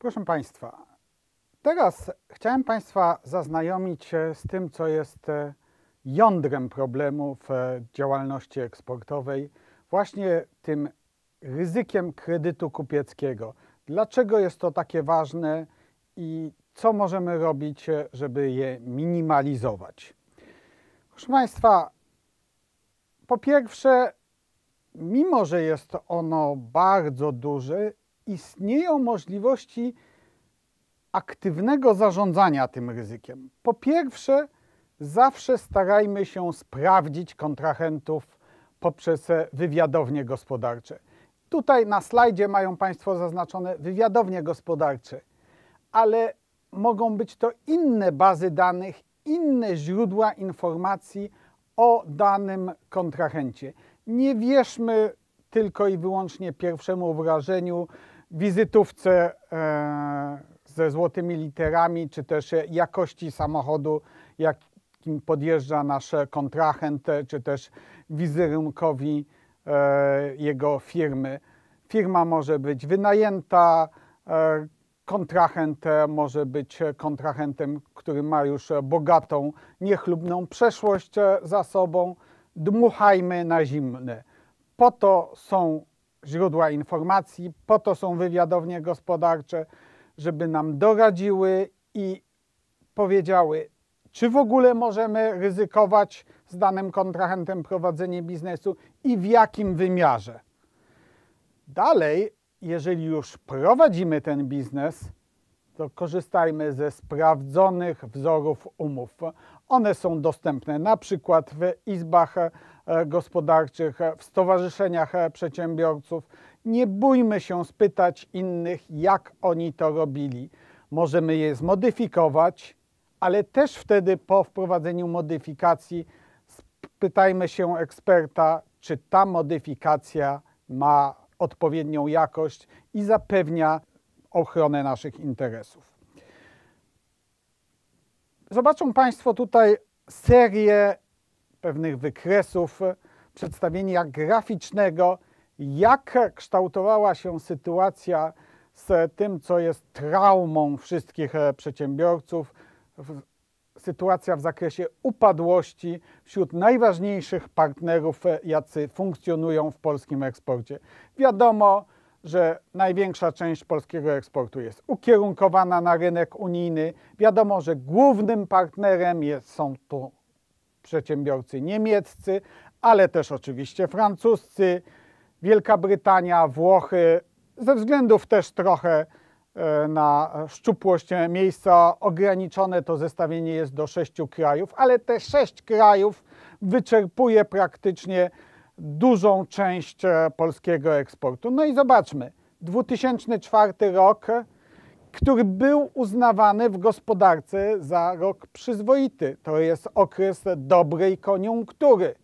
Proszę Państwa, teraz chciałem Państwa zaznajomić z tym, co jest e, jądrem problemu w e, działalności eksportowej, właśnie tym ryzykiem kredytu kupieckiego. Dlaczego jest to takie ważne i co możemy robić, e, żeby je minimalizować? Proszę Państwa, po pierwsze, mimo że jest ono bardzo duże, istnieją możliwości aktywnego zarządzania tym ryzykiem. Po pierwsze, zawsze starajmy się sprawdzić kontrahentów poprzez wywiadownie gospodarcze. Tutaj na slajdzie mają Państwo zaznaczone wywiadownie gospodarcze, ale mogą być to inne bazy danych, inne źródła informacji o danym kontrahencie. Nie wierzmy tylko i wyłącznie pierwszemu wrażeniu, wizytówce e, ze złotymi literami, czy też jakości samochodu, jakim podjeżdża nasz kontrahent, czy też wizerunkowi e, jego firmy. Firma może być wynajęta, e, kontrahent może być kontrahentem, który ma już bogatą, niechlubną przeszłość za sobą. Dmuchajmy na zimne. Po to są źródła informacji, po to są wywiadownie gospodarcze, żeby nam doradziły i powiedziały, czy w ogóle możemy ryzykować z danym kontrahentem prowadzenie biznesu i w jakim wymiarze. Dalej, jeżeli już prowadzimy ten biznes, to korzystajmy ze sprawdzonych wzorów umów. One są dostępne na przykład w izbach gospodarczych, w stowarzyszeniach e, przedsiębiorców. Nie bójmy się spytać innych, jak oni to robili. Możemy je zmodyfikować, ale też wtedy po wprowadzeniu modyfikacji spytajmy się eksperta, czy ta modyfikacja ma odpowiednią jakość i zapewnia ochronę naszych interesów. Zobaczą Państwo tutaj serię pewnych wykresów, przedstawienia graficznego, jak kształtowała się sytuacja z tym, co jest traumą wszystkich przedsiębiorców, sytuacja w zakresie upadłości wśród najważniejszych partnerów, jacy funkcjonują w polskim eksporcie. Wiadomo, że największa część polskiego eksportu jest ukierunkowana na rynek unijny. Wiadomo, że głównym partnerem jest, są tu przedsiębiorcy niemieccy, ale też oczywiście francuscy, Wielka Brytania, Włochy, ze względów też trochę e, na szczupłość miejsca ograniczone to zestawienie jest do sześciu krajów, ale te sześć krajów wyczerpuje praktycznie dużą część e, polskiego eksportu. No i zobaczmy, 2004 rok, który był uznawany w gospodarce za rok przyzwoity. To jest okres dobrej koniunktury.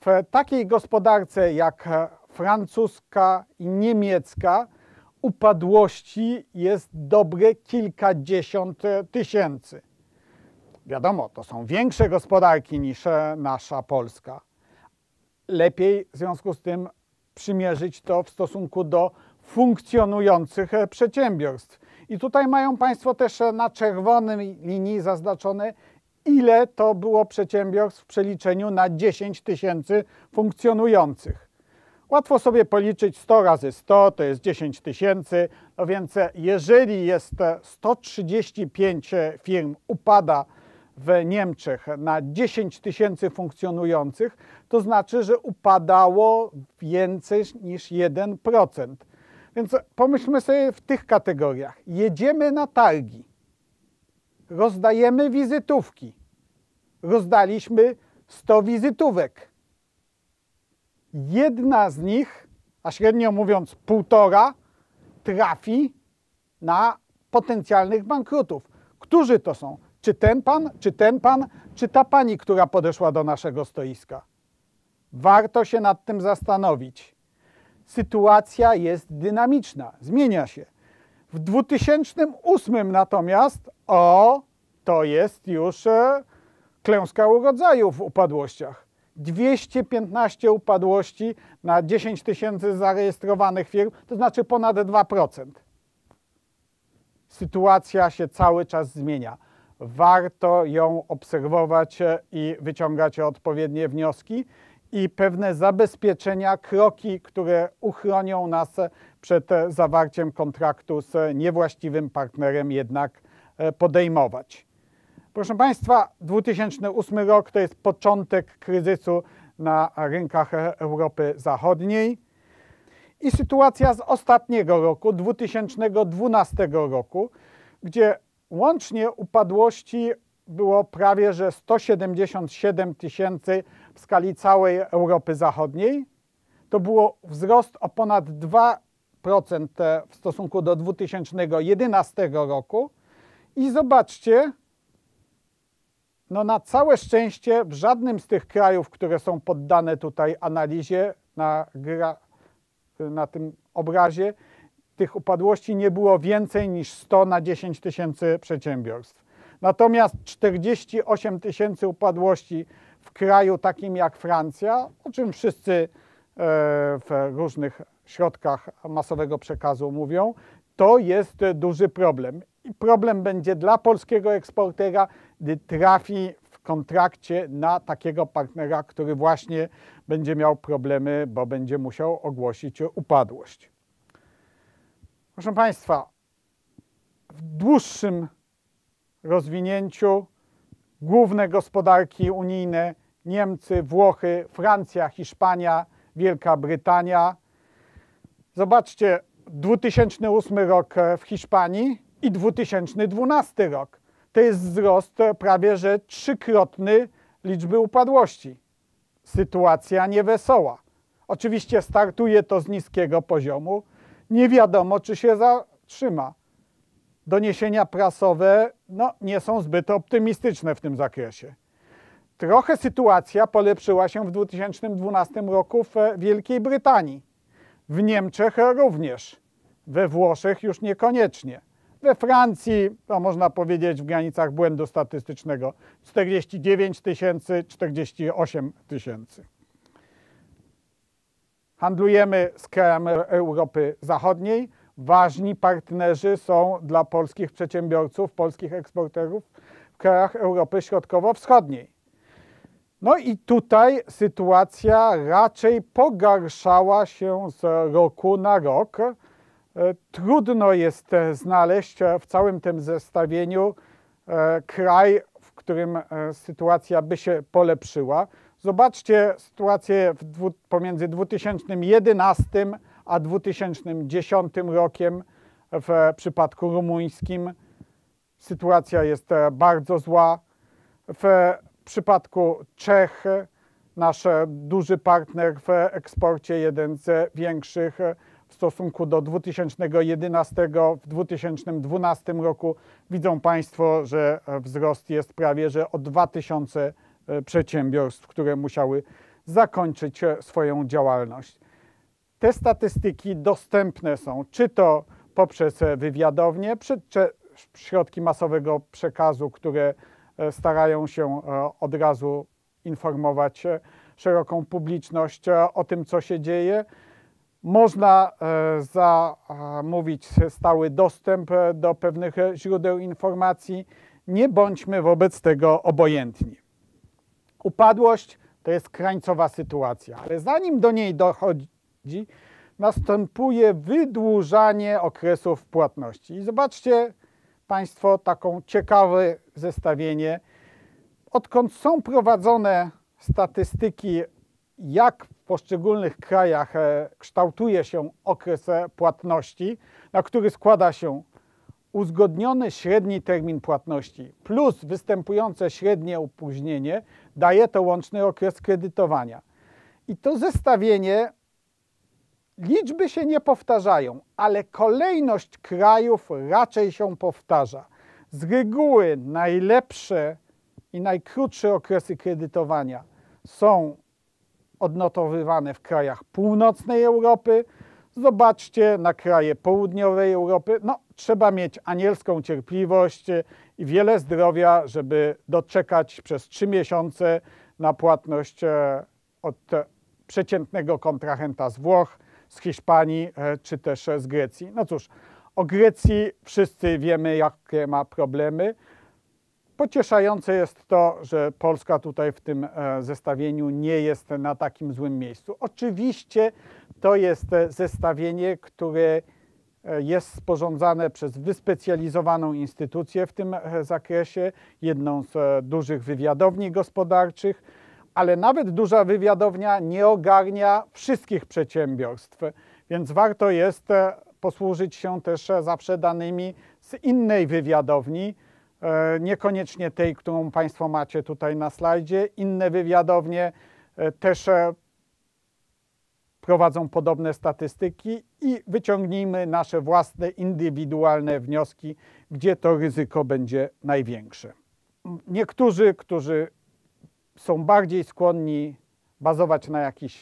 W takiej gospodarce jak francuska i niemiecka upadłości jest dobre kilkadziesiąt tysięcy. Wiadomo, to są większe gospodarki niż nasza Polska lepiej w związku z tym przymierzyć to w stosunku do funkcjonujących przedsiębiorstw. I tutaj mają Państwo też e, na czerwonej linii zaznaczone, ile to było przedsiębiorstw w przeliczeniu na 10 tysięcy funkcjonujących. Łatwo sobie policzyć 100 razy 100, to jest 10 tysięcy, no więc e, jeżeli jest 135 firm upada w Niemczech na 10 tysięcy funkcjonujących, to znaczy, że upadało więcej niż 1%. Więc pomyślmy sobie w tych kategoriach. Jedziemy na targi, rozdajemy wizytówki. Rozdaliśmy 100 wizytówek. Jedna z nich, a średnio mówiąc półtora, trafi na potencjalnych bankrutów. Którzy to są? Czy ten pan, czy ten pan, czy ta pani, która podeszła do naszego stoiska? Warto się nad tym zastanowić. Sytuacja jest dynamiczna, zmienia się. W 2008 natomiast, o, to jest już e, klęska urodzaju w upadłościach. 215 upadłości na 10 tysięcy zarejestrowanych firm, to znaczy ponad 2%. sytuacja się cały czas zmienia. Warto ją obserwować i wyciągać odpowiednie wnioski i pewne zabezpieczenia, kroki, które uchronią nas przed zawarciem kontraktu z niewłaściwym partnerem, jednak e, podejmować. Proszę Państwa, 2008 rok to jest początek kryzysu na rynkach Europy Zachodniej. I sytuacja z ostatniego roku, 2012 roku, gdzie łącznie upadłości było prawie że 177 tysięcy w skali całej Europy Zachodniej. To było wzrost o ponad 2% w stosunku do 2011 roku. I zobaczcie, no na całe szczęście w żadnym z tych krajów, które są poddane tutaj analizie na, na tym obrazie, tych upadłości nie było więcej niż 100 na 10 tysięcy przedsiębiorstw. Natomiast 48 tysięcy upadłości w kraju takim jak Francja, o czym wszyscy e, w różnych środkach masowego przekazu mówią, to jest duży problem. I problem będzie dla polskiego eksportera, gdy trafi w kontrakcie na takiego partnera, który właśnie będzie miał problemy, bo będzie musiał ogłosić upadłość. Proszę Państwa, w dłuższym rozwinięciu główne gospodarki unijne Niemcy, Włochy, Francja, Hiszpania, Wielka Brytania. Zobaczcie, 2008 rok w Hiszpanii i 2012 rok. To jest wzrost prawie że trzykrotny liczby upadłości. Sytuacja niewesoła. Oczywiście startuje to z niskiego poziomu. Nie wiadomo, czy się zatrzyma. Doniesienia prasowe no, nie są zbyt optymistyczne w tym zakresie. Trochę sytuacja polepszyła się w 2012 roku w Wielkiej Brytanii. W Niemczech również. We Włoszech już niekoniecznie. We Francji, to można powiedzieć w granicach błędu statystycznego, 49 tysięcy, 48 tysięcy. Handlujemy z krajami Europy Zachodniej. Ważni partnerzy są dla polskich przedsiębiorców, polskich eksporterów w krajach Europy Środkowo-Wschodniej. No i tutaj sytuacja raczej pogarszała się z roku na rok. E, trudno jest e, znaleźć e, w całym tym zestawieniu kraj, w którym sytuacja by się polepszyła. Zobaczcie sytuację pomiędzy 2011 a 2010 rokiem w przypadku rumuńskim. Sytuacja jest bardzo zła. W przypadku Czech nasz duży partner w eksporcie, jeden z większych, w stosunku do 2011 w 2012 roku widzą Państwo, że wzrost jest prawie że o 2000 e, przedsiębiorstw, które musiały zakończyć e, swoją działalność. Te statystyki dostępne są czy to poprzez wywiadownie, czy środki masowego przekazu, które e, starają się od razu informować szeroką publiczność o tym, co się dzieje. Można e, zamówić stały dostęp e, do pewnych źródeł informacji. Nie bądźmy wobec tego obojętni. Upadłość to jest krańcowa sytuacja, ale zanim do niej dochodzi, następuje wydłużanie okresów płatności. I zobaczcie Państwo taką ciekawe zestawienie. Odkąd są prowadzone statystyki jak w poszczególnych krajach e, kształtuje się okres e, płatności, na który składa się uzgodniony średni termin płatności plus występujące średnie opóźnienie, daje to łączny okres kredytowania. I to zestawienie, liczby się nie powtarzają, ale kolejność krajów raczej się powtarza. Z reguły najlepsze i najkrótsze okresy kredytowania są odnotowywane w krajach północnej Europy. Zobaczcie na kraje południowej Europy. No, trzeba mieć anielską cierpliwość i wiele zdrowia, żeby doczekać przez trzy miesiące na płatność e, od przeciętnego kontrahenta z Włoch, z Hiszpanii e, czy też z Grecji. No cóż, O Grecji wszyscy wiemy, jakie ma problemy. Pocieszające jest to, że Polska tutaj w tym e, zestawieniu nie jest na takim złym miejscu. Oczywiście to jest e, zestawienie, które e, jest sporządzane przez wyspecjalizowaną instytucję w tym zakresie, jedną z dużych wywiadowni gospodarczych, ale nawet duża wywiadownia nie ogarnia wszystkich przedsiębiorstw, więc warto jest posłużyć się też zawsze danymi z innej wywiadowni, E, niekoniecznie tej, którą Państwo macie tutaj na slajdzie. Inne wywiadownie e, też e, prowadzą podobne statystyki i wyciągnijmy nasze własne, indywidualne wnioski, gdzie to ryzyko będzie największe. Niektórzy, którzy są bardziej skłonni bazować na jakichś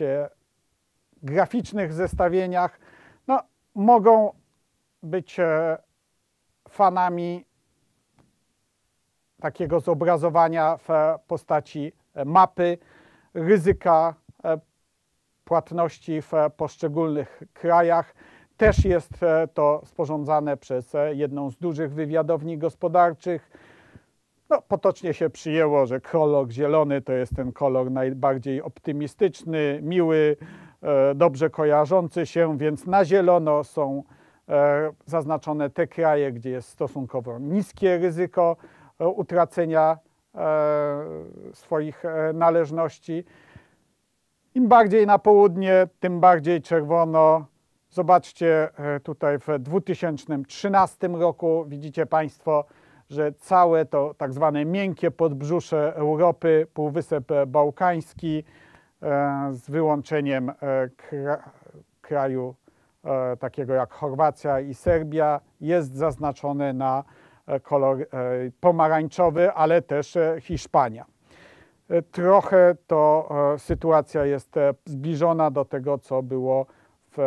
graficznych zestawieniach, no, mogą być fanami takiego zobrazowania w postaci e, mapy ryzyka e, płatności w poszczególnych krajach. Też jest e, to sporządzane przez jedną z dużych wywiadowni gospodarczych. No, potocznie się przyjęło, że kolor zielony to jest ten kolor najbardziej optymistyczny, miły, dobrze kojarzący się, więc na zielono są zaznaczone te kraje, gdzie jest stosunkowo niskie ryzyko utracenia e, swoich e, należności. Im bardziej na południe, tym bardziej czerwono. Zobaczcie e, tutaj w 2013 roku, widzicie Państwo, że całe to tak zwane miękkie podbrzusze Europy, Półwysep Bałkański z wyłączeniem kraju takiego jak Chorwacja i Serbia jest zaznaczone na E, kolor e, pomarańczowy, ale też e, Hiszpania. Trochę to sytuacja jest zbliżona do tego, co było w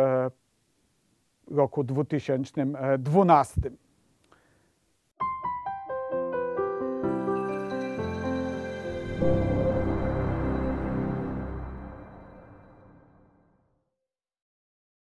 roku 2012.